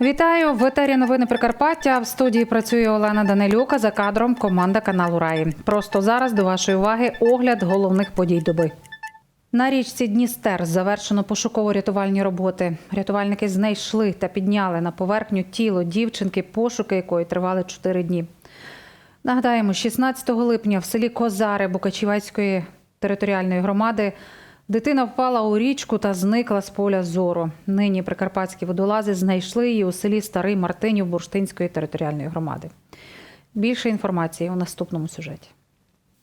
Вітаю в етері новини Прикарпаття. В студії працює Олена Данилюка за кадром команда каналу Раї. Просто зараз до вашої уваги огляд головних подій доби. На річці Дністер завершено пошуково-рятувальні роботи. Рятувальники знайшли та підняли на поверхню тіло дівчинки, пошуки якої тривали 4 дні. Нагадаємо, 16 липня в селі Козари Букачівецької територіальної громади дитина впала у річку та зникла з поля зору. Нині прикарпатські водолази знайшли її у селі Старий Мартинів Бурштинської територіальної громади. Більше інформації у наступному сюжеті.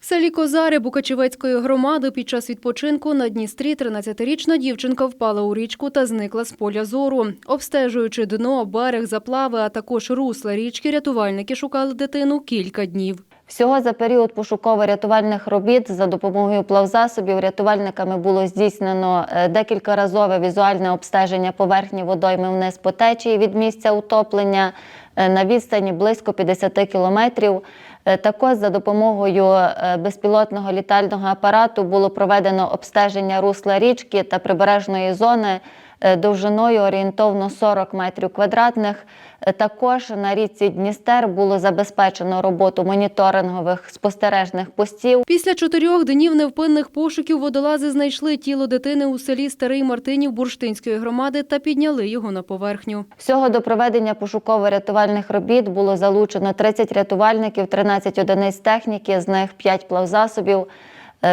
Селі Козари Букачевецької громади під час відпочинку на Дністрі 13-річна дівчинка впала у річку та зникла з поля зору. Обстежуючи дно, берег, заплави, а також русла річки, рятувальники шукали дитину кілька днів. Всього за період пошуково-рятувальних робіт за допомогою плавзасобів рятувальниками було здійснено е, декількаразове візуальне обстеження поверхні водойми вниз по течії від місця утоплення на відстані близько 50 кілометрів. Е, Також за допомогою е, безпілотного літального апарату було проведено обстеження русла річки та прибережної зони е, довжиною орієнтовно 40 метрів квадратних. Також на річці Дністер було забезпечено роботу моніторингових спостережних постів. Після чотирьох днів невпинних пошуків водолази знайшли тіло дитини у селі Старий Мартинів Бурштинської громади та підняли його на поверхню. Всього до проведення пошуково-рятувальних робіт було залучено 30 рятувальників, 13 одиниць техніки, з них 5 плавзасобів,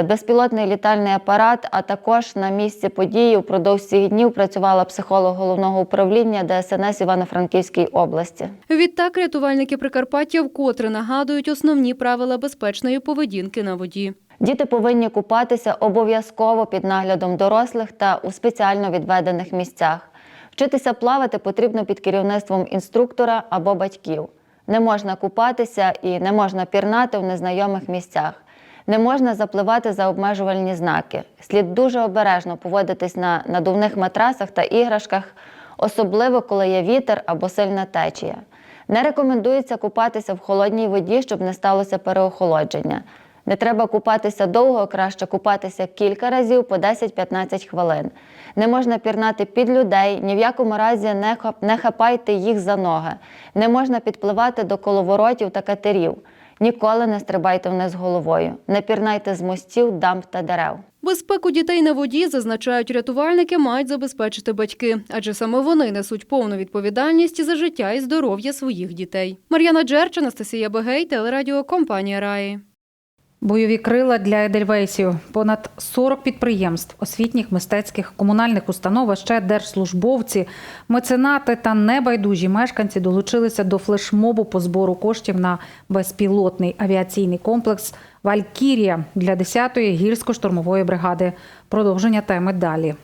безпілотний літальний апарат. А також на місці події впродовж цих днів працювала психолог головного управління ДСНС Івано-Франківській області. Відтак рятувальники Прикарпаття вкотре нагадують основні правила безпечної поведінки на воді. Діти повинні купатися обов'язково під наглядом дорослих та у спеціально відведених місцях. Вчитися плавати потрібно під керівництвом інструктора або батьків. Не можна купатися і не можна пірнати в незнайомих місцях. Не можна запливати за обмежувальні знаки. Слід дуже обережно поводитись на надувних матрасах та іграшках, особливо коли є вітер або сильна течія. Не рекомендується купатися в холодній воді, щоб не сталося переохолодження. Не треба купатися довго, краще купатися кілька разів по 10-15 хвилин. Не можна пірнати під людей, ні в якому разі не, хап- хапайте їх за ноги. Не можна підпливати до коловоротів та катерів. Ніколи не стрибайте вниз головою. Не пірнайте з мостів, дамб та дерев. Безпеку дітей на воді, зазначають рятувальники, мають забезпечити батьки, адже саме вони несуть повну відповідальність за життя і здоров'я своїх дітей. Мар'яна Джерч, Анастасія Бегей, телерадіо компанія Раї. Бойові крила для Едельвейсів. Понад 40 підприємств, освітніх, мистецьких, комунальних установ, а ще держслужбовці, меценати та небайдужі мешканці долучилися до флешмобу по збору коштів на безпілотний авіаційний комплекс Валькірія для 10-ї гірсько-штурмової бригади. Продовження теми далі.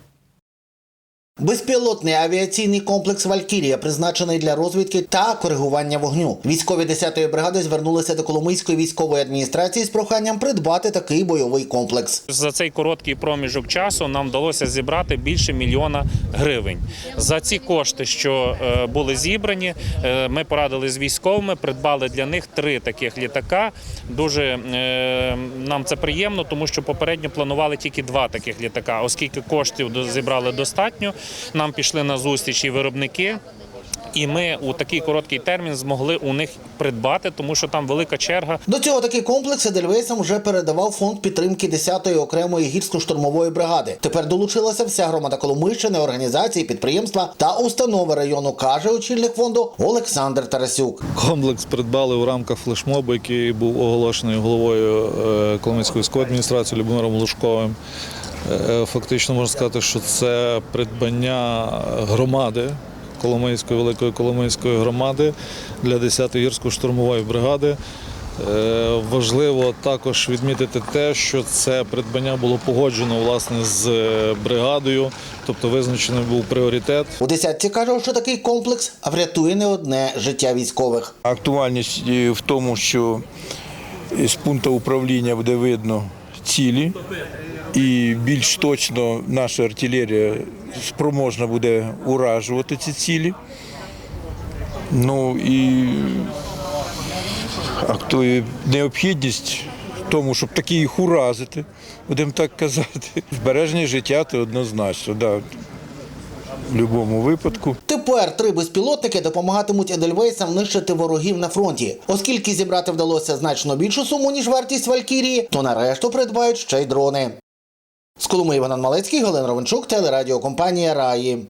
Безпілотний авіаційний комплекс Валькірія призначений для розвідки та коригування вогню. Військові 10-ї бригади звернулися до Коломийської військової адміністрації з проханням придбати такий бойовий комплекс. За цей короткий проміжок часу нам вдалося зібрати більше мільйона гривень. За ці кошти, що е, були зібрані, е, ми порадили з військовими, придбали для них три таких літака. Дуже е, нам це приємно, тому що попередньо планували тільки два таких літака, оскільки коштів зібрали достатньо. Нам пішли на зустріч і виробники. І ми у такий короткий термін змогли у них придбати, тому що там велика черга. До цього такий комплекс Едельвейсам вже передавав фонд підтримки 10-ї окремої гірсько-штурмової бригади. Тепер долучилася вся громада Коломийщини, організації, підприємства та установи району, каже очільник фонду Олександр Тарасюк. Комплекс придбали у рамках флешмобу, який був оголошений головою е, Коломийської військової адміністрації Любомиром Лужковим. Е, Фактично можна сказати, що це придбання громади Коломийської великої Коломийської громади для 10-ї гірсько-штурмової бригади. Е, Важливо також відмітити те, що це придбання було погоджено власне з е, бригадою, тобто визначений був пріоритет. У десятці кажуть, що такий комплекс врятує не одне життя військових. Актуальність е, в тому, що з пункту управління буде видно цілі і більш точно наша артилерія спроможна буде уражувати ці цілі. Ну і а необхідність в тому, щоб таки їх уразити, будемо так казати. Збереження життя це однозначно, да, в будь-якому випадку. Тепер три безпілотники допомагатимуть Едельвейсам нищити ворогів на фронті. Оскільки зібрати вдалося значно більшу суму, ніж вартість Валькірії, то нарешту придбають ще й дрони. З Колуми Іван Малецький, Галина Ровенчук, телерадіокомпанія Раї.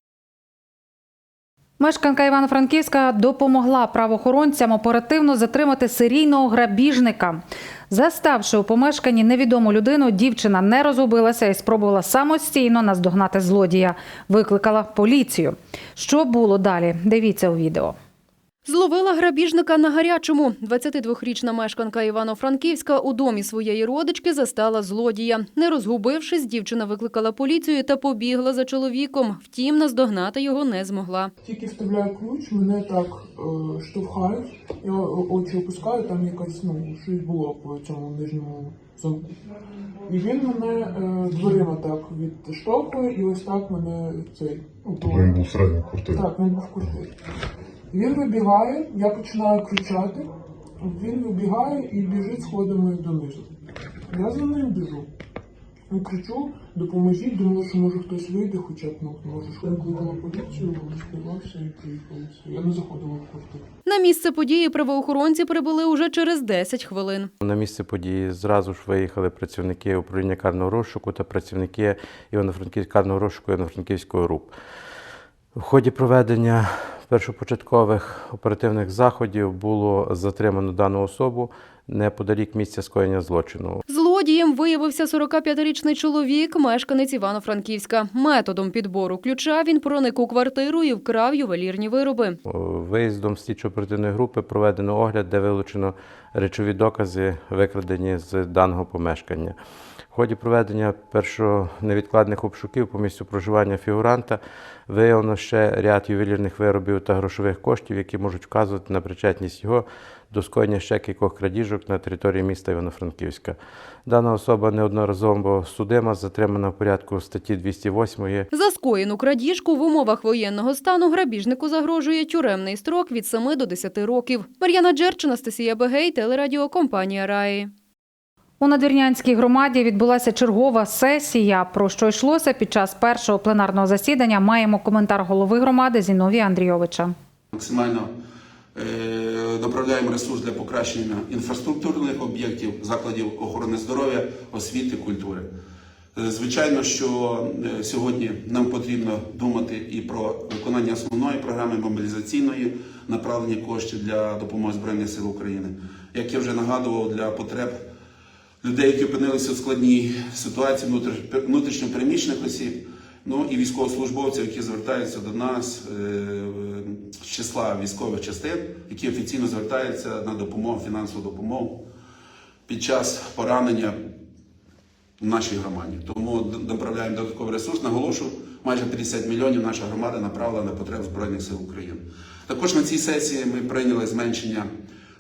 Мешканка Івано-Франківська допомогла правоохоронцям оперативно затримати серійного грабіжника. Заставши у помешканні невідому людину, дівчина не розгубилася і спробувала самостійно наздогнати злодія. Викликала поліцію. Що було далі? Дивіться у відео. Зловила грабіжника на гарячому. 22-річна мешканка Івано-Франківська у домі своєї родички застала злодія. Не розгубившись, дівчина викликала поліцію та побігла за чоловіком. Втім, наздогнати його не змогла. Тільки вставляю ключ, мене так е, штовхають, я очі опускаю, там якась ну, щось було по цьому нижньому замку. І він мене е, дверима так відштовхує, і ось так мене цей. Ну, Він був всередині квартири. так, він був в квартирі. Він вибігає, я починаю кричати, він вибігає і біжить сходами донизу. Я за ним біжу. І кричу, допоможіть, думаю, що може хтось вийде, хоча б ну, може. Я викликала поліцію, співався і приїхали. Я не заходила в квартиру. На місце події правоохоронці прибули уже через 10 хвилин. На місце події зразу ж виїхали працівники управління карного розшуку та працівники Івано-Франківського карного розшуку Івано-Франківського РУП. В ході проведення першопочаткових оперативних заходів було затримано дану особу неподалік місця скоєння злочину. Злодієм виявився 45-річний чоловік, мешканець Івано-Франківська. Методом підбору ключа він проник у квартиру і вкрав ювелірні вироби. Виїздом слідчо-оперативної групи проведено огляд, де вилучено речові докази, викрадені з даного помешкання. В ході проведення першого невідкладних обшуків по місцю проживання фігуранта виявлено ще ряд ювелірних виробів та грошових коштів, які можуть вказувати на причетність його до скоєння ще кількох крадіжок на території міста Івано-Франківська. Дана особа неодноразово судима, затримана в порядку статті 208 За скоєну крадіжку в умовах воєнного стану грабіжнику загрожує тюремний строк від 7 до 10 років. Мар'яна Джерч, Анастасія Бегей, телерадіокомпанія Раї. У надвірнянській громаді відбулася чергова сесія. Про що йшлося під час першого пленарного засідання? Маємо коментар голови громади Зіновія Андрійовича. Максимально е, направляємо ресурс для покращення інфраструктурних об'єктів, закладів охорони здоров'я, освіти, культури. Е, Звичайно, що е, сьогодні нам потрібно думати і про виконання основної програми мобілізаційної направлення коштів для допомоги Збройних сил України. Як я вже нагадував, для потреб людей, які опинилися в складній ситуації внутрі- внутрішньопереміщених осіб, ну і військовослужбовців, які звертаються до нас е, з числа військових частин, які офіційно звертаються на допомогу, фінансову допомогу під час поранення в нашій громаді. Тому д- направляємо додатковий ресурс. Наголошу, майже 50 мільйонів наша громада направила на потреб Збройних сил України. Також на цій сесії ми прийняли зменшення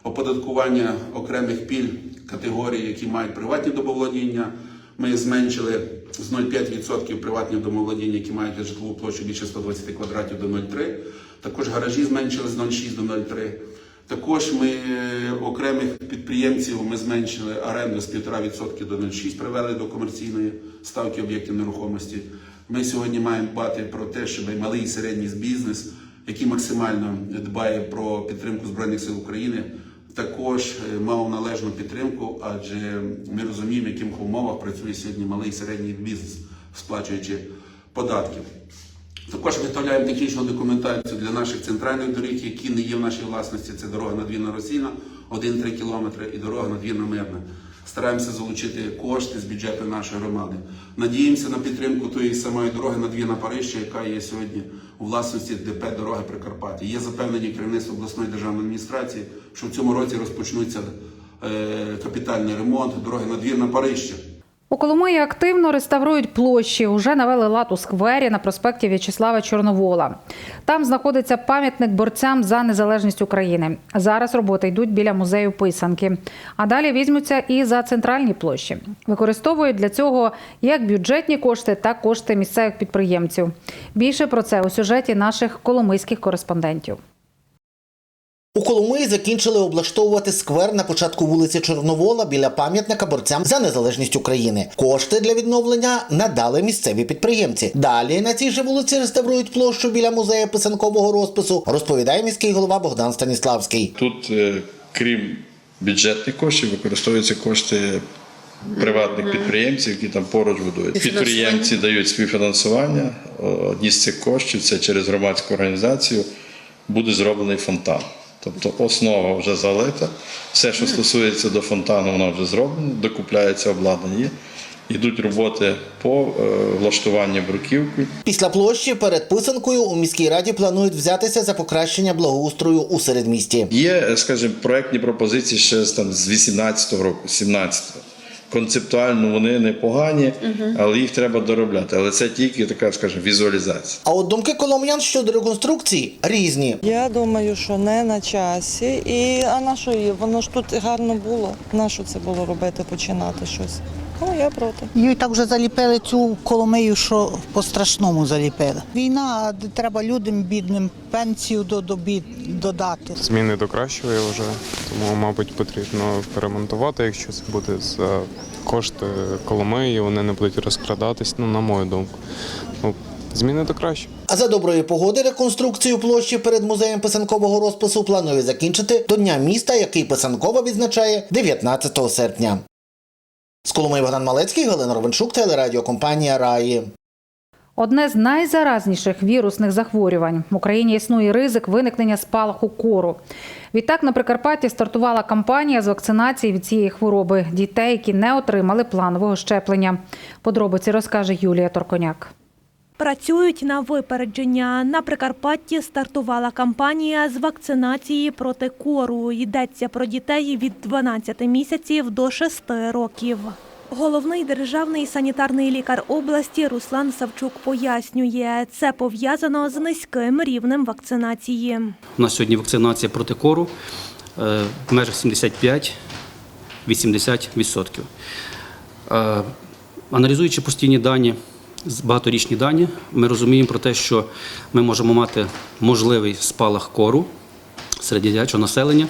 оподаткування окремих пільг категорій, які мають приватні домоволодіння. Ми зменшили з 0,5% приватні домоволодіння, які мають житлову площу більше 120 квадратів до 0,3. Також гаражі зменшили з 0,6 до 0,3. Також ми е, окремих підприємців ми зменшили оренду з 1,5% до 0,6, привели до комерційної ставки об'єктів нерухомості. Ми сьогодні маємо дбати про те, щоб малий і середній бізнес, який максимально дбає про підтримку Збройних сил України, також е, мав належну підтримку, адже ми розуміємо, в яких умовах працює сьогодні малий і середній бізнес, сплачуючи податків. Також виготовляємо технічну документацію для наших центральних доріг, які не є в нашій власності. Це дорога надвірна Російна, 1-3 кілометри, і дорога надвірна Мирна. Стараємося залучити кошти з бюджету нашої громади. Надіємося на підтримку тої самої дороги надвірна Парижча, яка є сьогодні у власності ДП дороги Прикарпаття. Є запевнені керівництво обласної державної адміністрації, що в цьому році розпочнуться е, капітальний ремонт дороги надвірна Парижча. У Коломиї активно реставрують площі. Уже навели лад у сквері на проспекті В'ячеслава Чорновола. Там знаходиться пам'ятник борцям за незалежність України. Зараз роботи йдуть біля музею писанки. А далі візьмуться і за центральні площі. Використовують для цього як бюджетні кошти, так кошти місцевих підприємців. Більше про це у сюжеті наших коломийських кореспондентів. У Коломиї закінчили облаштовувати сквер на початку вулиці Чорновола біля пам'ятника борцям за незалежність України. Кошти для відновлення надали місцеві підприємці. Далі на цій же вулиці реставрують площу біля музею писанкового розпису, розповідає міський голова Богдан Станіславський. Тут, е, крім бюджетних коштів, використовуються кошти приватних підприємців, які там поруч будують. Підприємці дають співфінансування. Одні з цих коштів це через громадську організацію буде зроблений фонтан. Тобто основа вже залита, все, що стосується до фонтану, воно вже зроблено, докупляється обладнання. Йдуть роботи по е, влаштуванню бруківки, Після площі перед писанкою у міській раді планують взятися за покращення благоустрою у середмісті. Є, е, скажімо, проектні пропозиції ще з, там, з 18-го року, 17-го. Концептуально вони непогані, але їх треба доробляти. Але це тільки така, скажімо, візуалізація. А от думки колом'ян щодо реконструкції різні. Я думаю, що не на часі. І а на що її? Воно ж тут гарно було. На що це було робити, починати щось? Ну я проти. Її так вже заліпили цю коломию, що по-страшному заліпили. Війна, треба людям бідним пенсію до, до бід додати. Зміни до кращого, я вважаю. Тому, мабуть, потрібно перемонтувати, якщо це буде за кошти Коломиї, вони не будуть розкрадатись, ну, на мою думку. Ну, зміни до кращого. А за доброї погоди реконструкцію площі перед музеєм писанкового розпису планує закінчити до Дня міста, який писанкова відзначає 19 серпня. З Коломиї Богдан Малецький, Галина Ровенчук, телерадіокомпанія Раї. Одне з найзаразніших вірусних захворювань в Україні існує ризик виникнення спалаху кору. Відтак на Прикарпатті стартувала кампанія з вакцинації від цієї хвороби дітей, які не отримали планового щеплення. Подробиці розкаже Юлія Торконяк. Працюють на випередження. На Прикарпатті стартувала кампанія з вакцинації проти кору. Йдеться про дітей від 12 місяців до 6 років. Головний державний санітарний лікар області Руслан Савчук пояснює, це пов'язано з низьким рівнем вакцинації. У нас сьогодні вакцинація проти кору е, в межах 75-80%. Е, Аналізуючи постійні дані, багаторічні дані, ми розуміємо про те, що ми можемо мати можливий спалах кору серед дитячого населення.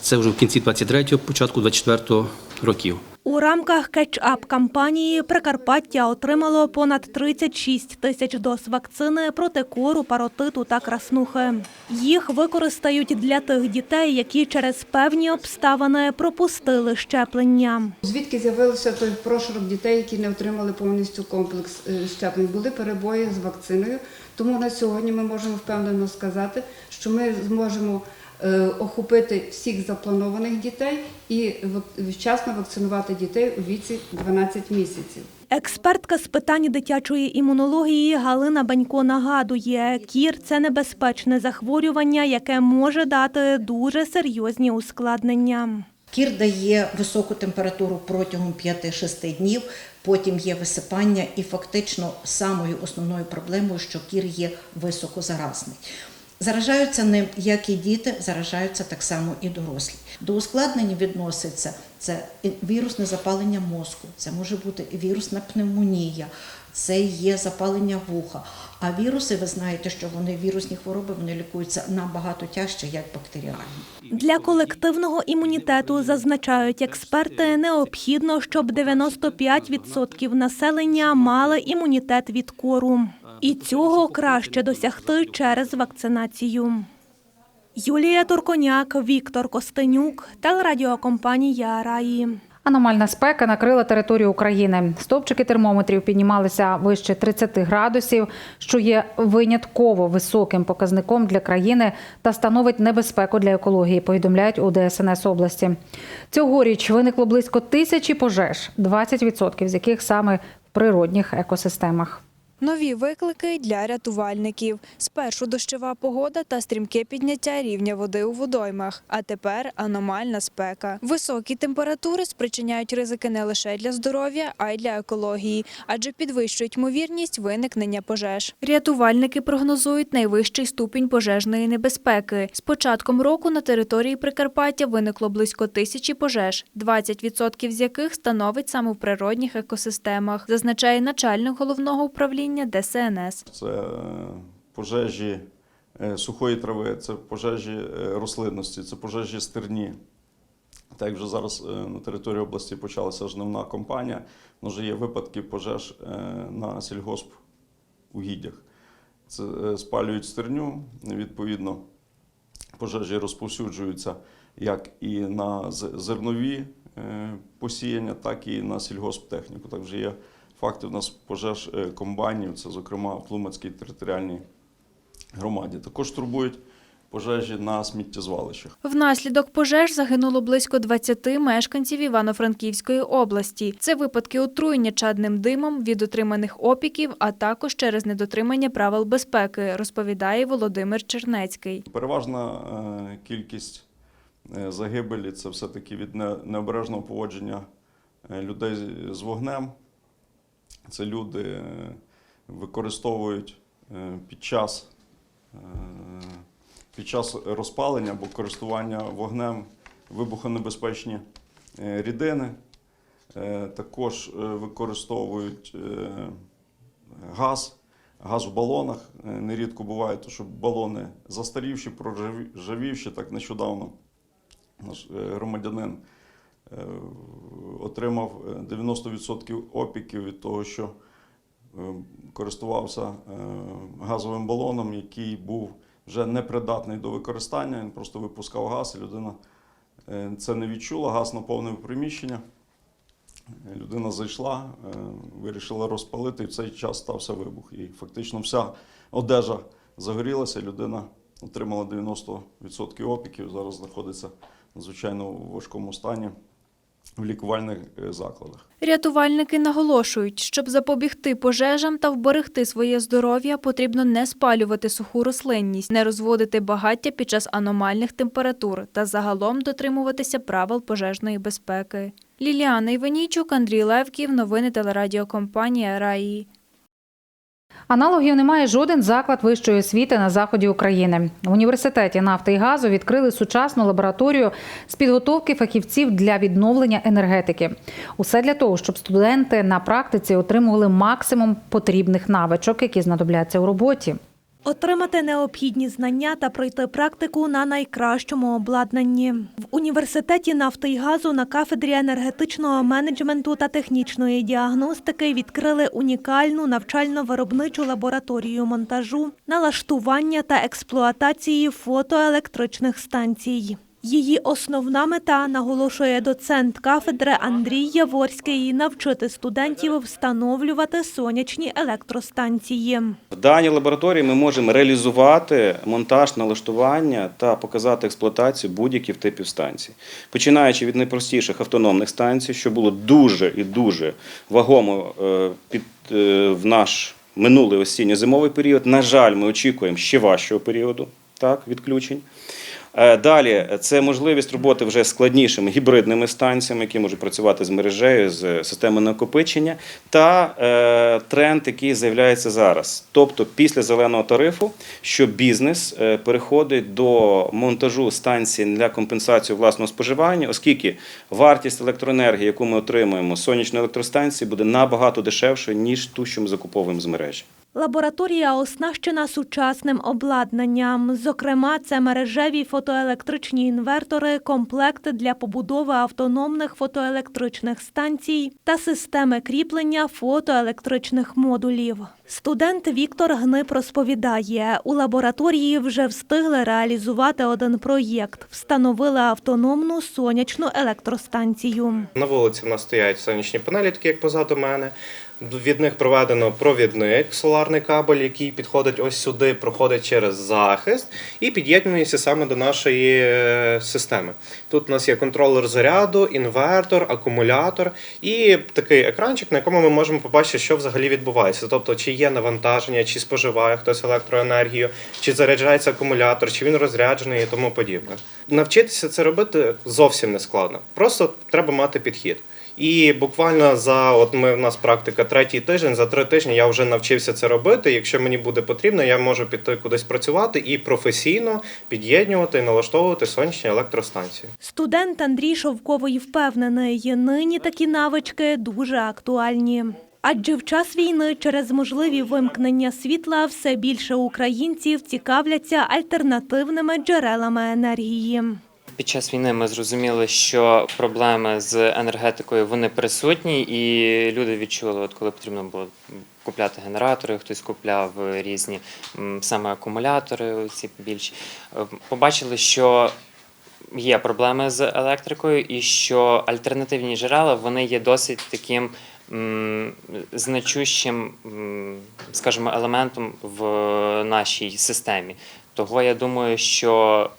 Це вже в кінці 23-го, початку 24-го років. У рамках кетч-ап кампанії Прикарпаття отримало понад 36 тисяч доз вакцини проти кору, паротиту та краснухи. Їх використають для тих дітей, які через певні обставини пропустили щеплення. Звідки з'явився той прошарок дітей, які не отримали повністю комплекс е, щеплень? Були перебої з вакциною. Тому на сьогодні ми можемо впевнено сказати, що ми зможемо охопити всіх запланованих дітей і вчасно вакцинувати дітей у віці 12 місяців. Експертка з питань дитячої імунології Галина Банько нагадує, кір це небезпечне захворювання, яке може дати дуже серйозні ускладнення. Кір дає високу температуру протягом 5-6 днів, потім є висипання, і фактично самою основною проблемою, що кір є високозаразний. Заражаються ним як і діти, заражаються так само і дорослі. До ускладнень відноситься це вірусне запалення мозку, це може бути вірусна пневмонія, це є запалення вуха. А віруси, ви знаєте, що вони вірусні хвороби вони лікуються набагато тяжче, як бактеріальні. Для колективного імунітету, зазначають експерти, необхідно, щоб 95% населення мали імунітет від кору. І цього краще досягти через вакцинацію. Юлія Турконяк, Віктор Костенюк, телерадіокомпанія Раї. Аномальна спека накрила територію України. Стовпчики термометрів піднімалися вище 30 градусів, що є винятково високим показником для країни та становить небезпеку для екології. Повідомляють у ДСНС області. Цьогоріч виникло близько тисячі пожеж, 20% з яких саме в природних екосистемах. Нові виклики для рятувальників. Спершу дощова погода та стрімке підняття рівня води у водоймах, а тепер аномальна спека. Високі температури спричиняють ризики не лише для здоров'я, а й для екології, адже підвищують ймовірність виникнення пожеж. Рятувальники прогнозують найвищий ступінь пожежної небезпеки. З початком року на території Прикарпаття виникло близько тисячі пожеж, 20% з яких становить саме в природних екосистемах, зазначає начальник головного управління ДСНС. Це е, пожежі е, сухої трави, це пожежі е, рослинності, це пожежі стерні. Так вже зараз на території області почалася жнивна кампанія, але вже є випадки пожеж на сільгосп угіддях. Це спалюють стерню, відповідно, пожежі розповсюджуються як і на зернові посіяння, так і на сільгосптехніку. Так вже є факти у нас пожеж е, комбайнів, це, зокрема, в Тлумацькій територіальній громаді. Також турбують пожежі на сміттєзвалищах. Внаслідок пожеж загинуло близько 20 мешканців Івано-Франківської області. Це випадки отруєння чадним димом від отриманих опіків, а також через недотримання правил безпеки, розповідає Володимир Чернецький. Переважна е, кількість е, загибелі це все-таки від необережного поводження людей з вогнем. Це люди е, використовують е, під час, е, під час розпалення або користування вогнем вибухонебезпечні рідини. Також використовують газ, газ в балонах. Нерідко буває, то, що балони застарівші, проржавівші. Так нещодавно наш громадянин отримав е, 90% опіків від того, що е, користувався е, газовим балоном, який був вже непридатний до використання. Він просто випускав газ, і людина е, це не відчула. Газ наповнив приміщення. Людина зайшла, е, вирішила розпалити, і в цей час стався вибух. І фактично вся одежа загорілася, людина отримала 90% опіків, зараз знаходиться в надзвичайно важкому стані в лікувальних е, закладах. Рятувальники наголошують, щоб запобігти пожежам та вберегти своє здоров'я, потрібно не спалювати суху рослинність, не розводити багаття під час аномальних температур та загалом дотримуватися правил пожежної безпеки. Ліліана Іванійчук, Андрій Левків, новини телерадіокомпанія Раї. Аналогів немає жоден заклад вищої освіти на заході України. В університеті нафти і газу відкрили сучасну лабораторію з підготовки фахівців для відновлення енергетики. Усе для того, щоб студенти на практиці отримували максимум потрібних навичок, які знадобляться у роботі. Отримати необхідні знання та пройти практику на найкращому обладнанні. В університеті нафти й газу на кафедрі енергетичного менеджменту та технічної діагностики відкрили унікальну навчально-виробничу лабораторію монтажу, налаштування та експлуатації фотоелектричних станцій. Її основна мета, наголошує доцент кафедри Андрій Яворський, навчити студентів встановлювати сонячні електростанції. В даній лабораторії ми можемо реалізувати монтаж, налаштування та показати експлуатацію будь-яких типів станцій, починаючи від найпростіших автономних станцій, що було дуже і дуже вагомо е, під е, в наш минулий осінньо-зимовий період. На жаль, ми очікуємо ще важчого періоду так, відключень. Е, Далі це можливість роботи вже складнішими гібридними станціями, які можуть працювати з мережею, з системою накопичення, та е, тренд, який з'являється зараз. Тобто, після зеленого тарифу, що бізнес е, переходить до монтажу станцій для компенсації власного споживання, оскільки вартість електроенергії, яку ми отримуємо з сонячної електростанції, буде набагато дешевше ніж ту, що ми закуповуємо з мережі. Лабораторія оснащена сучасним обладнанням. Зокрема, це мережеві фотоелектричні інвертори, комплект для побудови автономних фотоелектричних станцій та системи кріплення фотоелектричних модулів. Студент Віктор Гнип розповідає, у лабораторії вже встигли реалізувати один проєкт. Встановили автономну сонячну електростанцію. На вулиці в нас стоять сонячні панелі, такі як позаду мене. Від них проведено провідник, соларний кабель, який підходить ось сюди, проходить через захист і під'єднується саме до нашої е, системи. Тут у нас є контролер заряду, інвертор, акумулятор і такий екранчик, на якому ми можемо побачити, що взагалі відбувається. Тобто, чи є навантаження, чи споживає хтось електроенергію, чи заряджається акумулятор, чи він розряджений і тому подібне. Навчитися це робити зовсім не складно. Просто треба мати підхід. І буквально за от ми в нас практика третій тиждень. За три тижні я вже навчився це робити. Якщо мені буде потрібно, я можу піти кудись працювати і професійно під'єднювати і налаштовувати сонячні електростанції. Студент Андрій Шовковий впевнений, нині такі навички дуже актуальні. Адже в час війни через можливі вимкнення світла все більше українців цікавляться альтернативними джерелами енергії. Під час війни ми зрозуміли, що проблеми з енергетикою вони присутні, і люди відчули, от коли потрібно було купляти генератори, хтось купляв різні саме акумулятори, ці більші, е, побачили, що є проблеми з електрикою, і що альтернативні джерела вони є досить таким значущим, скажімо, елементом в нашій системі. Того я думаю, що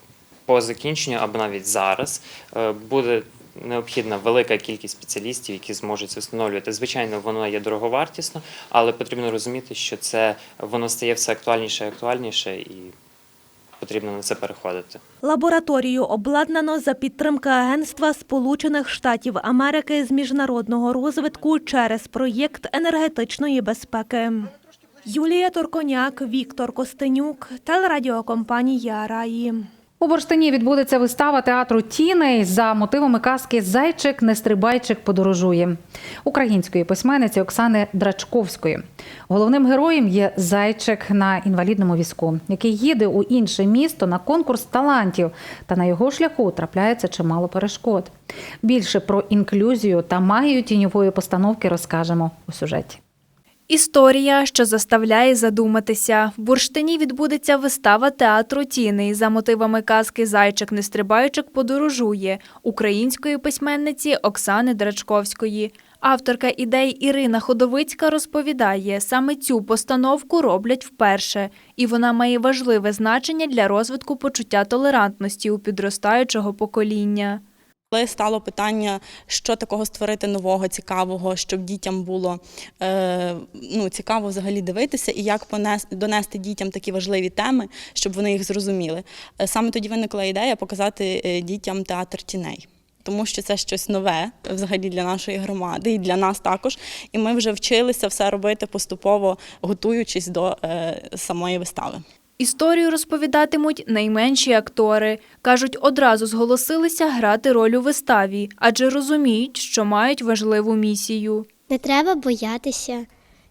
по закінченню або навіть зараз е, буде необхідна велика кількість спеціалістів, які зможуть це встановлювати. Звичайно, воно є дороговартісно, але потрібно розуміти, що це воно стає все актуальніше і актуальніше, і потрібно на це переходити. Лабораторію обладнано за підтримки Агентства Сполучених Штатів Америки з міжнародного розвитку через проєкт енергетичної безпеки. Юлія Торконяк, Віктор Костенюк, телерадіокомпанія Раї. У Бурштині відбудеться вистава театру Тіней за мотивами казки Зайчик Нестрибайчик подорожує української письменниці Оксани Драчковської. Головним героєм є зайчик на інвалідному візку, який їде у інше місто на конкурс талантів. Та на його шляху трапляється чимало перешкод. Більше про інклюзію та магію тіньової постановки розкажемо у сюжеті. Історія, що заставляє задуматися. В Бурштині відбудеться вистава театру Тіни за мотивами казки Зайчик Нестрибайчик подорожує української письменниці Оксани Драчковської. Авторка ідей Ірина Ходовицька розповідає, саме цю постановку роблять вперше, і вона має важливе значення для розвитку почуття толерантності у підростаючого покоління. Коли стало питання, що такого створити нового, цікавого, щоб дітям було е, ну, цікаво взагалі дивитися, і як понес, донести дітям такі важливі теми, щоб вони їх зрозуміли. Е, Саме тоді виникла ідея показати е, дітям театр тіней. Тому що це щось нове взагалі для нашої громади і для нас також. І ми вже вчилися все робити поступово, готуючись до е, самої вистави. Історію розповідатимуть найменші актори. Кажуть, одразу зголосилися грати роль у виставі, адже розуміють, що мають важливу місію. Не треба боятися.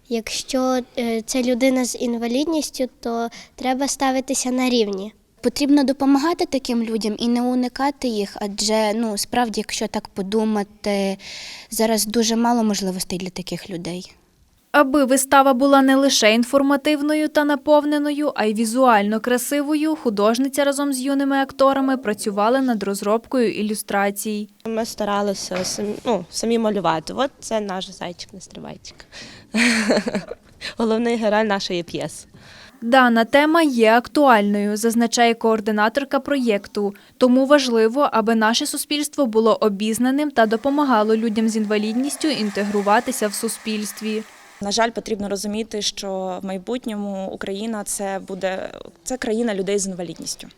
Якщо е, це людина з інвалідністю, то треба ставитися на рівні. Потрібно допомагати таким людям і не уникати їх, адже ну справді, якщо так подумати, зараз дуже мало можливостей для таких людей. Аби вистава була не лише інформативною та наповненою, а й візуально красивою, художниця разом з юними акторами працювали над розробкою ілюстрацій. Ми старалися самі, ну, самі малювати. От це наш зайчик нестрибайчик. Головний герой нашої п'єси. Дана тема є актуальною, зазначає координаторка проєкту. Тому важливо, аби наше суспільство було обізнаним та допомагало людям з інвалідністю інтегруватися в суспільстві. На жаль, потрібно розуміти, що в майбутньому Україна це буде це країна людей з інвалідністю.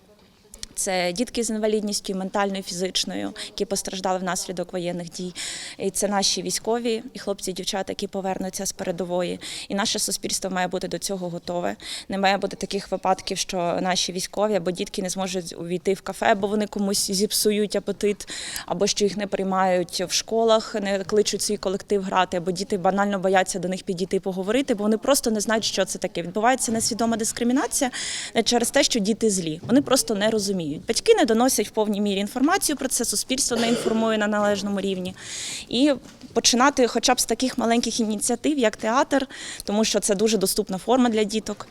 Це дітки з інвалідністю, ментальною, фізичною, які постраждали внаслідок воєнних дій. І це наші військові і хлопці, і дівчата, які повернуться з передової. І наше суспільство має бути до цього готове. Не має бути таких випадків, що наші військові або дітки не зможуть увійти в кафе, бо вони комусь зіпсують апетит, або що їх не приймають в школах, не кличуть свій колектив грати, або діти банально бояться до них підійти і поговорити, бо вони просто не знають, що це таке. Відбувається несвідома дискримінація через те, що діти злі. Вони просто не розуміють. Батьки не доносять в повній мірі інформацію про це, суспільство не інформує на належному рівні. І починати хоча б з таких маленьких ініціатив, як театр, тому що це дуже доступна форма для діток.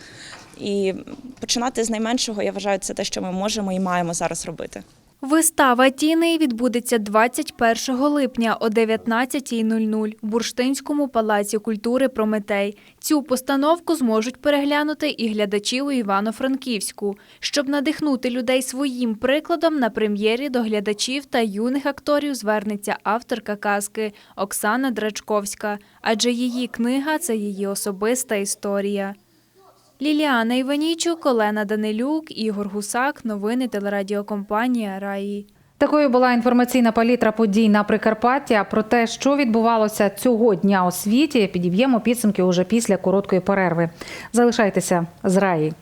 І починати з найменшого, я вважаю, це те, що ми можемо і маємо зараз робити. Вистава Тіни відбудеться 21 липня о 19.00 в Бурштинському палаці культури Прометей. Цю постановку зможуть переглянути і глядачі у Івано-Франківську. Щоб надихнути людей своїм прикладом, на прем'єрі до глядачів та юних акторів звернеться авторка казки Оксана Драчковська, адже її книга це її особиста історія. Ліліана Іванічук, Олена Данилюк, Ігор Гусак. Новини телерадіокомпанія Раї. Такою була інформаційна палітра подій на Прикарпаття. Про те, що відбувалося цього дня у світі, підіб'ємо підсумки уже після короткої перерви. Залишайтеся з раї.